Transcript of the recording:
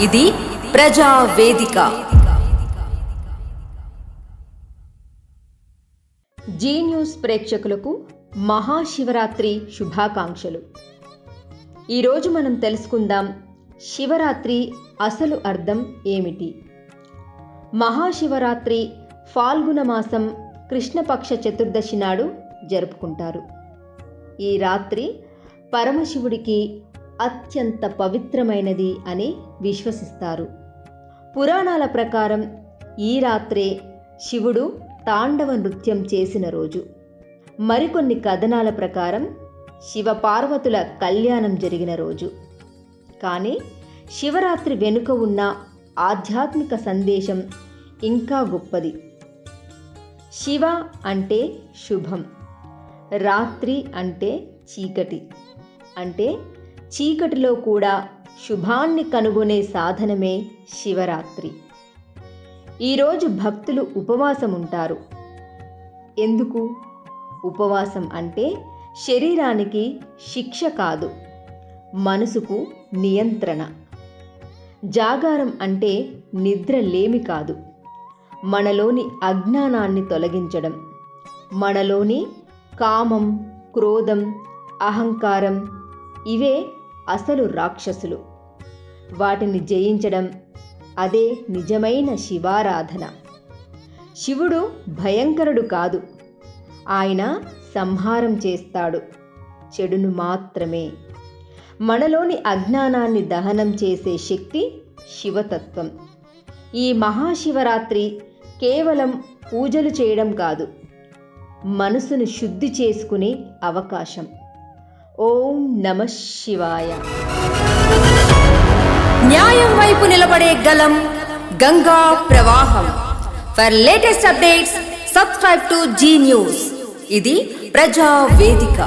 ఇది ప్రజా వేదిక. జీ న్యూస్ ప్రేక్షకులకు మహాశివరాత్రి శుభాకాంక్షలు. ఈరోజు మనం తెలుసుకుందాం శివరాత్రి అసలు అర్థం ఏమిటి? మహాశివరాత్రి ఫాల్గుణ మాసం కృష్ణపక్ష చతుర్దశి నాడు జరుపుకుంటారు. ఈ రాత్రి పరమశివుడికి అత్యంత పవిత్రమైనది అని విశ్వసిస్తారు. పురాణాల ప్రకారం ఈ రాత్రే శివుడు తాండవ నృత్యం చేసిన రోజు. మరికొన్ని కథనాల ప్రకారం శివ పార్వతుల కళ్యాణం జరిగిన రోజు. కానీ శివరాత్రి వెనుక ఉన్న ఆధ్యాత్మిక సందేశం ఇంకా గొప్పది. శివ అంటే శుభం రాత్రి అంటే చీకటి అంటే చీకటిలో కూడా శుభాన్ని కనుగొనే సాధనమే శివరాత్రి. ఈరోజు భక్తులు ఉపవాసం ఉంటారు ఎందుకు? ఉపవాసం అంటే శరీరానికి శిక్ష కాదు మనసుకు నియంత్రణ. జాగారం అంటే నిద్ర లేమి కాదు మనలోని అజ్ఞానాన్ని తొలగించడం. మనలోని కామం క్రోధం అహంకారం ఇవే అసలు రాక్షసులు. వాటిని జయించడం అదే నిజమైన శివారాధన. శివుడు భయంకరుడు కాదు. ఆయన సంహారం చేస్తాడు. చెడును మాత్రమే. మనలోని అజ్ఞానాన్ని దహనం చేసే శక్తి శివతత్వం. ఈ మహాశివరాత్రి కేవలం పూజలు చేయడం కాదు. మనసును శుద్ధి చేసుకునే అవకాశం. ఓం నమ శివాయ. న్యాయం వైపు నిలబడే గలం గంగా ప్రవాహం. For latest updates subscribe to Zee News ఇది ప్రజా వేదిక